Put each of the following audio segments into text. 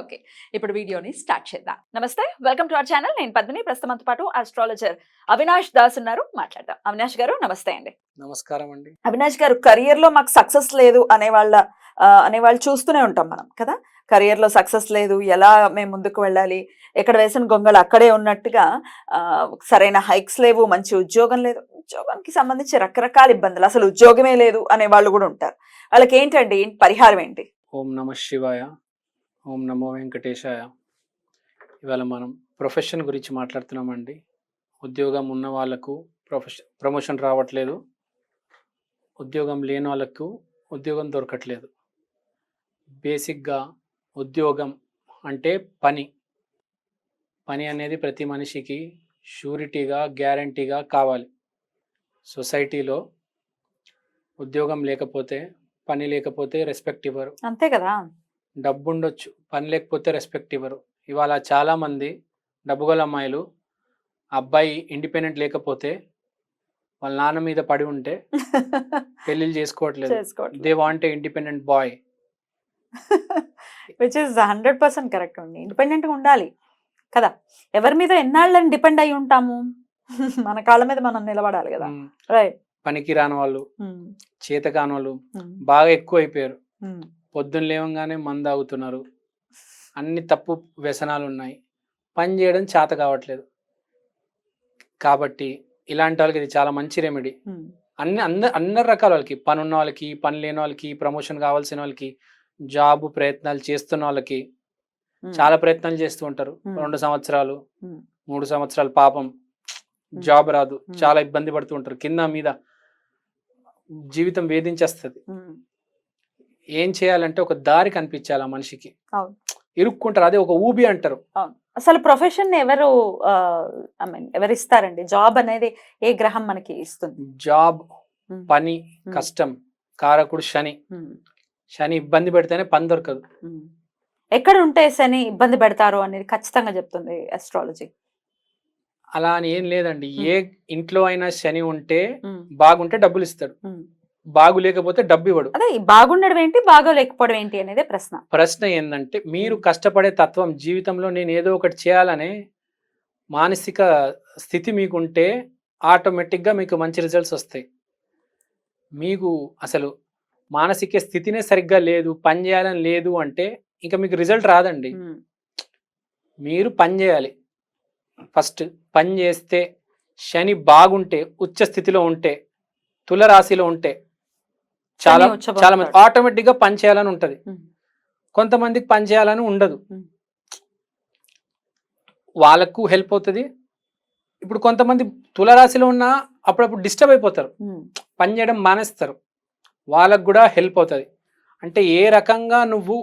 Okay ఇప్పుడు వీడియోని start చేద్దాం. నమస్తే వెల్కమ్ టు అవర్ ఛానల్. నేను పద్మిని. ప్రస్తుతంతో పాటు ఆస్ట్రాలజర్ అవినాష్ దాస్ ఉన్నారు. మాట్లాడదాం. అవినాష్ గారు నమస్తే అండి. నమస్కారం అండి. అవినాష్ గారు career లో మాకు సక్సెస్ లేదు అనే వాళ్ళ అనే వాళ్ళు చూస్తూనే ఉంటాం మనం కదా? Career లో సక్సెస్ లేదు. ఎలా మేము ముందుకు వెళ్ళాలి? ఎక్కడ వేసిన గొంగళి అక్కడే ఉన్నట్టుగా సరైన హైక్స్ లేవు మంచి ఉద్యోగం లేదు. ఉద్యోగానికి సంబంధించి రకరకాల ఇబ్బందులు. అసలు ఉద్యోగమే లేదు అనే వాళ్ళు కూడా ఉంటారు. వాళ్ళకి ఏంటండి? ఏంటి పరిహారం ఏంటి? ఓం నమ శివాయ. ఓం నమో వెంకటేశాయ. ఇవాళ మనం ప్రొఫెషన్ గురించి మాట్లాడుతున్నామండి. ఉద్యోగం ఉన్న వాళ్ళకు ప్రొఫెషన్ ప్రమోషన్ రావట్లేదు. ఉద్యోగం లేని వాళ్ళకు ఉద్యోగం దొరకట్లేదు. బేసిక్గా ఉద్యోగం అంటే పని. పని అనేది ప్రతి మనిషికి షూరిటీగా గ్యారంటీగా కావాలి. సొసైటీలో ఉద్యోగం లేకపోతే పని లేకపోతే రెస్పెక్ట్ ఇవ్వరు. అంతే కదా? డబ్బు ఉండొచ్చు పని లేకపోతే రెస్పెక్ట్ ఇవ్వరు. ఇవాళ చాలా మంది డబ్బు గల అమ్మాయిలు అబ్బాయి ఇండిపెండెంట్ లేకపోతే వాళ్ళ నాన్న మీద పడి ఉంటే పెళ్ళిళ్ళు చేసుకోవట్లేదు. They want independent boy. Which is hundred percent correct అండి. ఇండిపెండెంట్గా ఉండాలి. కదా? ఎవరి మీద ఎన్నాళ్ళని డిపెండ్ అయి ఉంటాము? మన కాళ్ళ మీద మనం నిలబడాలి కదా? రైట్ పనికి రాని వాళ్ళు చేత కాని వాళ్ళు బాగా ఎక్కువ అయిపోయారు పొద్దున్న లేవగానే మందు అవుతున్నారు అన్ని తప్పు వ్యసనాలు ఉన్నాయి పని చేయడం చేత కావట్లేదు. కాబట్టి ఇలాంటి వాళ్ళకి ఇది చాలా మంచి రెమెడీ. అన్ని అంద అందరి రకాల వాళ్ళకి పని ఉన్న వాళ్ళకి పని లేని వాళ్ళకి ప్రమోషన్ కావాల్సిన వాళ్ళకి జాబ్ ప్రయత్నాలు చేస్తున్న వాళ్ళకి చాలా ప్రయత్నాలు చేస్తూ ఉంటారు. రెండు సంవత్సరాలు. మూడు సంవత్సరాలు పాపం జాబ్ రాదు. చాలా ఇబ్బంది పడుతూ ఉంటారు. కింద మీద జీవితం వేధించేస్తుంది. ఏం చేయాలంటే ఒక దారి కనిపించాలి ఆ మనిషికి. ఇరుక్కుంటారు. అదే ఒక ఊబి అంటారు. అసలు ప్రొఫెషన్ ఎవరు ఐ మీన్ ఎవరు ఇస్తారండి జాబ్ అనేది ఏ గ్రహం మనకి ఇస్తుంది? జాబ్. పని కష్టం కారకుడు శని. శని ఇబ్బంది పెడితేనే పని దొరకదు. ఎక్కడ ఉంటే శని ఇబ్బంది పెడతారు అనేది ఖచ్చితంగా చెప్తుంది అస్ట్రాలజీ అలా అని ఏం లేదండి. ఏ ఇంట్లో అయినా శని ఉంటే బాగుంటే డబ్బులు ఇస్తాడు. బాగు లేకపోతే డబ్బు ఇవ్వడు అదే బాగుండడం ఏంటి బాగోలేకపోవడం ఏంటి అనేది ప్రశ్న ప్రశ్న ఏంటంటే మీరు. కష్టపడే తత్వం జీవితంలో నేను ఏదో ఒకటి చేయాలనే మానసిక స్థితి మీకుంటే ఆటోమేటిక్గా మీకు మంచి రిజల్ట్స్ వస్తాయి మీకు అసలు మానసిక స్థితినే సరిగ్గా లేదు పని చేయాలని లేదు అంటే ఇంకా మీకు రిజల్ట్ రాదండి. మీరు పని చేయాలి ఫస్ట్ పని చేస్తే శని బాగుంటే ఉచ్చ స్థితిలో ఉంటే తుల రాశిలో ఉంటే చాలా. చాలా మంది ఆటోమేటిక్గా పని చేయాలని ఉంటది. కొంతమందికి పని చేయాలని ఉండదు. వాళ్ళకు హెల్ప్ అవుతుంది ఇప్పుడు కొంతమంది తులరాశిలో ఉన్న అప్పుడప్పుడు డిస్టర్బ్ అయిపోతారు. పని చేయడం మానేస్తారు వాళ్ళకు కూడా హెల్ప్ అవుతుంది అంటే ఏ రకంగా నువ్వు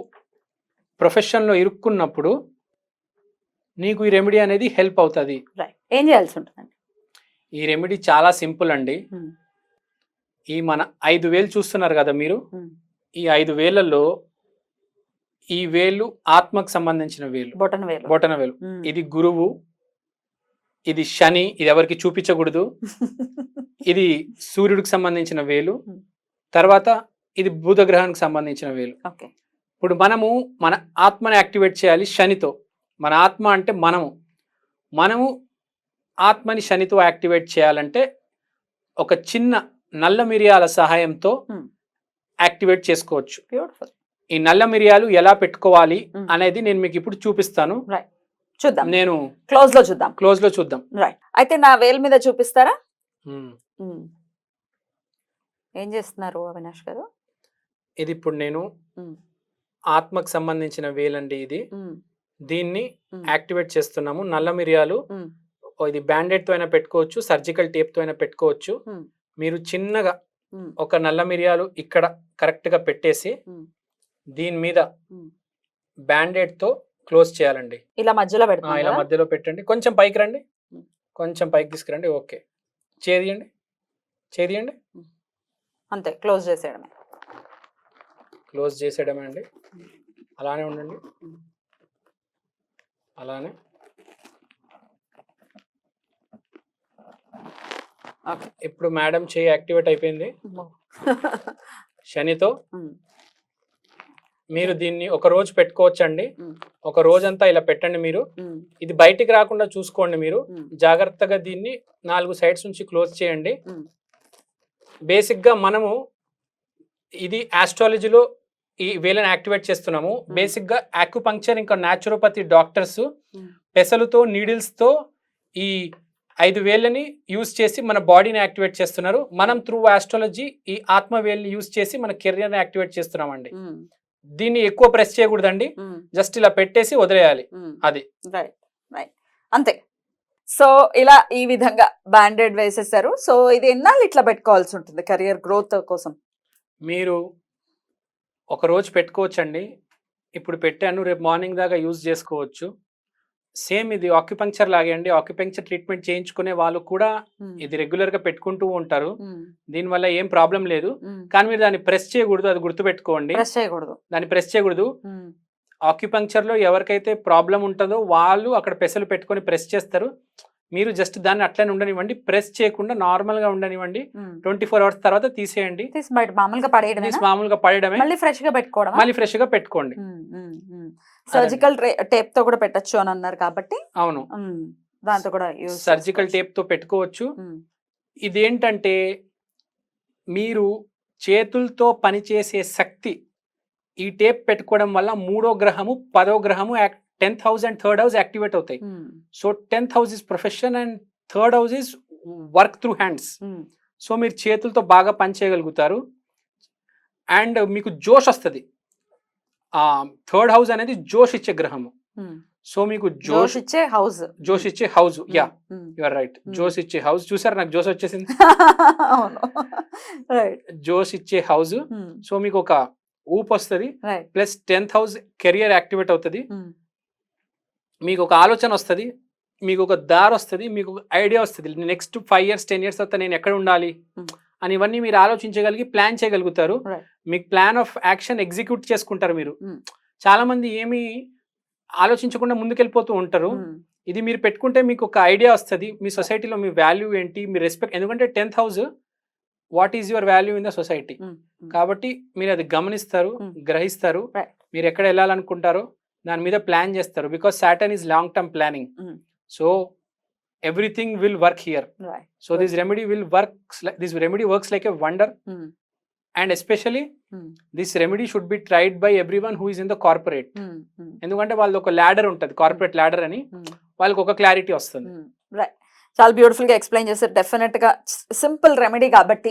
ప్రొఫెషన్లో ఇరుక్కున్నప్పుడు నీకు ఈ రెమెడీ అనేది హెల్ప్ అవుతుంది ఏం చేయాల్సి ఉంటుందండి ఈ రెమెడీ చాలా సింపుల్ అండి. ఈ మన ఐదు వేలు చూస్తున్నారు కదా మీరు. ఈ ఐదు వేలలో ఈ వేలు ఆత్మకు సంబంధించిన వేలు. బొటన వేలు. బొటన వేలు. ఇది గురువు ఇది శని ఇది ఎవరికి చూపించకూడదు. ఇది సూర్యుడికి సంబంధించిన వేలు. తర్వాత ఇది బుధ గ్రహానికి సంబంధించిన వేలు. ఇప్పుడు మనము మన ఆత్మని యాక్టివేట్ చేయాలి శనితో. మన ఆత్మ అంటే మనము. మనము ఆత్మని శనితో యాక్టివేట్ చేయాలంటే ఒక చిన్న నల్ల మిరియాల సహాయంతో Hmm. యాక్టివేట్ చేసుకోవచ్చు. బ్యూటిఫుల్ ఈ నల్ల మిరియాలు ఎలా పెట్టుకోవాలి Hmm. అనేది నేను మీకు ఇప్పుడు చూపిస్తాను. చూద్దాం. నేను క్లోజ్లో చూద్దాం. క్లోజ్లో చూద్దాం. రైట్ అయితే నా వేలు మీద చూపిస్తారా? Hmm. ఏం చేస్తున్నారు అవినాష్ గారు? ఇది ఇప్పుడు నేను. ఆత్మకు సంబంధించిన వేలండి ఇది. Hmm. దీన్ని. యాక్టివేట్ చేస్తున్నాము. నల్ల మిరియాలు ఇది బ్యాండెడ్తో అయినా పెట్టుకోవచ్చు సర్జికల్ టేప్తో అయినా పెట్టుకోవచ్చు. మీరు చిన్నగా. ఒక నల్ల మిరియాలు ఇక్కడ కరెక్ట్గా పెట్టేసి. దీని మీద Hmm. బ్యాండెడ్తో క్లోజ్ చేయాలండి. ఇలా మధ్యలో ఆ, ఇలా మధ్యలో పెట్టండి. కొంచెం పైకి రండి. కొంచెం పైకి తీసుకురండి. ఓకే. చేదియండి. చేదియండి. అంతే. క్లోజ్ చేసేయడమే. క్లోజ్ చేసేయడమే అండి. అలానే ఉండండి. అలానే ఇప్పుడు మేడం చేయి యాక్టివేట్ అయిపోయింది. శనితో మీరు దీన్ని ఒక రోజు పెట్టుకోవచ్చండి. ఒక రోజంతా ఇలా పెట్టండి మీరు. ఇది బయటికి రాకుండా చూసుకోండి మీరు. జాగ్రత్తగా దీన్ని నాలుగు సైడ్స్ నుంచి క్లోజ్ చేయండి. బేసిక్గా మనము ఇది ఆస్ట్రాలజీలో ఈ వేలను యాక్టివేట్ చేస్తున్నాము. బేసిక్గా ఆక్యుపంక్చర్ ఇంకా న్యాచురోపతి డాక్టర్స్. పెసలతో నీడిల్స్తో ఈ ఐదు వేళ్ళని యూజ్ చేసి మన బాడీని యాక్టివేట్ చేస్తున్నారు. మనం త్రూ ఆస్ట్రాలజీ ఈ ఆత్మ వేల్ని యూజ్ చేసి మన కెరియర్ని యాక్టివేట్ చేస్తున్నామండి. దీన్ని ఎక్కువ ప్రెస్ చేయకూడదండి. జస్ట్ ఇలా పెట్టేసి వదిలేయాలి. అది. రైట్ రైట్ అంతే. సో ఇలా ఈ విధంగా బ్యాండెడ్ వేసేసారు. సో ఇది ఎన్నాళ్ళు ఇట్లా పెట్టుకోవాల్సి ఉంటుంది కెరియర్ గ్రోత్ కోసం? మీరు ఒక రోజు పెట్టుకోవచ్చండి. ఇప్పుడు పెట్టాను. రేపు మార్నింగ్ దాకా యూజ్ చేసుకోవచ్చు. సేమ్ ఇది ఆక్యుపంక్చర్ లాగే అండి. ఆక్యుపంక్చర్ ట్రీట్మెంట్ చేయించుకునే వాళ్ళు కూడా ఇది రెగ్యులర్గా పెట్టుకుంటూ ఉంటారు. దీనివల్ల ఏం ప్రాబ్లం లేదు. కానీ మీరు దాన్ని ప్రెస్ చేయకూడదు అది గుర్తుపెట్టుకోండి. ప్రెస్ చేయకూడదు. దాన్ని ప్రెస్ చేయకూడదు. ఆక్యుపంక్చర్లో ఎవరికైతే ప్రాబ్లం ఉంటుందో వాళ్ళు అక్కడ పెసలు పెట్టుకొని ప్రెస్ చేస్తారు. మీరు జస్ట్ దాన్ని అట్లనే ఉండనివ్వండి ప్రెస్ చేయకుండా నార్మల్గా ఉండనివ్వండి. ట్వంటీ ఫోర్ అవర్స్ తర్వాత తీసేయండి. మామూలుగా పడేయడమే తీసి మామూలుగా పడేయడమే. మళ్ళీ ఫ్రెష్గా పెట్టుకోవడం మళ్ళీ ఫ్రెష్గా పెట్టుకోండి. సర్జికల్ టేప్తో కూడా పెట్టొచ్చు అని అన్నారు కాబట్టి. అవును. దాంతో కూడా సర్జికల్ టేప్తో పెట్టుకోవచ్చు. ఇదేంటంటే మీరు చేతులతో పనిచేసే శక్తి ఈ టేప్ పెట్టుకోవడం వల్ల మూడో గ్రహము పదో గ్రహము tenth house and third house activate అవుతాయి so tenth house is profession and third house is work through hands so మీరు చేతులతో బాగా పని చేయగలుగుతారు. అండ్ మీకు జోష్ వస్తుంది. థర్డ్ హౌస్ అనేది జోష్ ఇచ్చే గ్రహము. సో మీకు జోష్ ఇచ్చే హౌస్ జోష్ ఇచ్చే house ya are right Hmm. జోష్ ఇచ్చే హౌస్ చూసారు నాకు జోష్ వచ్చేసింది? జోష్ ఇచ్చే హౌస్ సో మీకు ఒక ఊపు వస్తుంది. Plus tenth house career activate అవుతుంది. మీకు ఒక ఆలోచన వస్తుంది మీకు ఒక దారి వస్తుంది మీకు ఒక ఐడియా వస్తుంది. Next five years ten years తర్వాత నేను ఎక్కడ ఉండాలి. అని ఇవన్నీ మీరు ఆలోచించగలిగి ప్లాన్ చేయగలుగుతారు. మీకు ప్లాన్ ఆఫ్ యాక్షన్ ఎగ్జిక్యూట్ చేసుకుంటారు మీరు. చాలా మంది ఏమి ఆలోచించకుండా ముందుకెళ్ళిపోతూ ఉంటారు. ఇది మీరు పెట్టుకుంటే మీకు ఒక ఐడియా వస్తుంది. మీ సొసైటీలో మీ వాల్యూ ఏంటి? మీ రెస్పెక్ట్ ఎందుకంటే tenth house what is your value in the society? కాబట్టి మీరు అది గమనిస్తారు. గ్రహిస్తారు. మీరు ఎక్కడ వెళ్ళాలనుకుంటారో దాని మీద ప్లాన్ చేస్తారు. Because Saturn is long term planning. So everything will work here. So this remedy will work this remedy works like a wonder. And especially this remedy should be tried by every one who is in the corporate. ఎందుకంటే వాళ్ళది ఒక ladder ఉంటుంది corporate ladder అని. వాళ్ళకి ఒక clarity వస్తుంది. చాలా బ్యూటిఫుల్గా ఎక్స్ప్లెయిన్ చేశారు. డెఫినెట్గా సింపుల్ రెమెడీ కాబట్టి